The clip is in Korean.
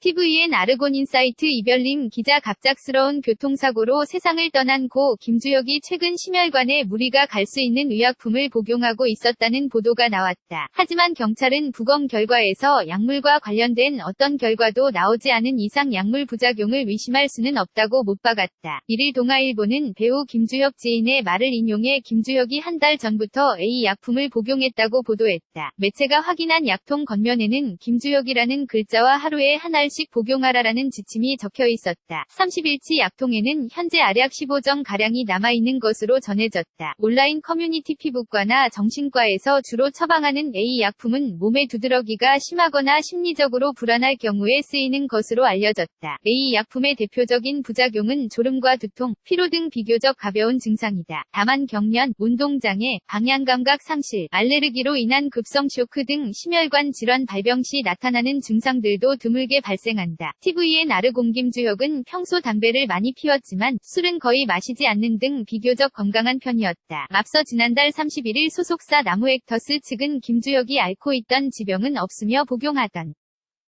TVN 아르곤인사이트 이별님 기자 갑작스러운 교통사고로 세상을 떠난 고 김주혁이 최근 심혈관에 무리가 갈 수 있는 의약품을 복용하고 있었다는 보도가 나왔다. 하지만 경찰은 부검 결과에서 약물과 관련된 어떤 결과도 나오지 않은 이상 약물 부작용을 의심할 수는 없다고 못 박았다. 이를 동아일보는 배우 김주혁 지인의 말을 인용해 김주혁이 한 달 전부터 A 약품을 복용했다고 보도했다. 매체가 확인한 약통 겉면에는 김주혁이라는 글자와 하루에 한 알씩 복용하라라는 지침이 적혀 있었다. 30일치 약통에는 현재 알약 15정 가량이 남아있는 것으로 전해졌다. 온라인 커뮤니티 피부과나 정신과에서 주로 처방하는 A 약품은 몸의 두드러기가 심하거나 심리적으로 불안할 경우에 쓰이는 것으로 알려졌다. A 약품의 대표적인 부작용은 졸음과 두통, 피로 등 비교적 가벼운 증상이다. 다만 경련, 운동장애, 방향감각 상실, 알레르기로 인한 급성 쇼크 등 심혈관 질환 발병 시 나타나는 증상들도 드물게 발생한다. TVN 아르곤 김주혁은 평소 담배를 많이 피웠지만 술은 거의 마시지 않는 등 비교적 건강한 편이었다. 앞서 지난달 31일 소속사 나무액터스 측은 김주혁이 앓고 있던 지병은 없으며 복용하던